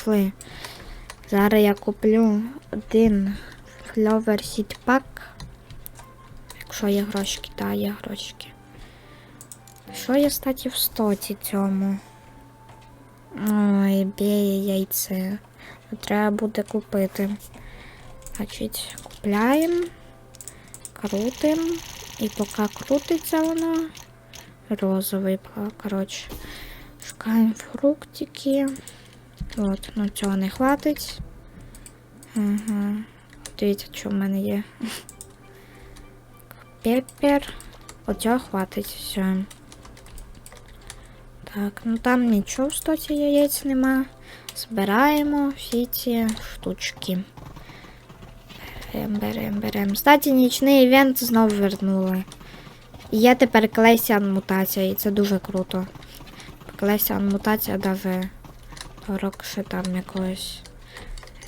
пішли. Зараз я куплю один Seed Pack. Якщо є грошики, так, є грошики. Що є статі в стоці цьому? Ой, бє яйце. Треба буде купити. Значить, купляємо, крутим. І поки крутиться воно, розовий, коротше. Шукаємо фруктики. От, ну цього не хватить. Ага. Дивіться, що в мене є. Пеппер. Оцього хватить, все. Так, ну там нічого стоці яєць нема. Збираємо всі ці штучки. Берем, берем, берем. Кстати, нічний івент знову вернули. І є тепер Клейсіан мутація, і це дуже круто. Клейсіан мутація даже торокше там якогось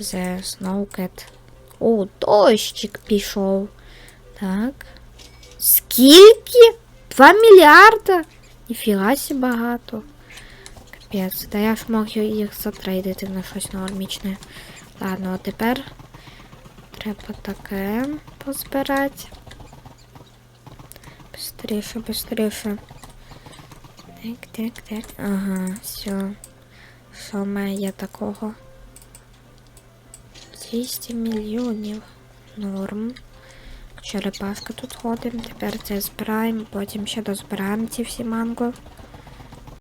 The Snowcat. О, дощик пішов. Так. Скільки? 2 мільярда? Ніфіга сі багато. Капець, та я ж мог їх затрейдити на щось нормічне. Ладно, а тепер треба таке позбирати. Быстріше, быстріше. Так, так, так. Ага, все. Що в мене є такого? 200 мільйонів. Норм. Черепашка тут ходимо. Тепер це збираємо, потім ще дозбираємо ці всі манго.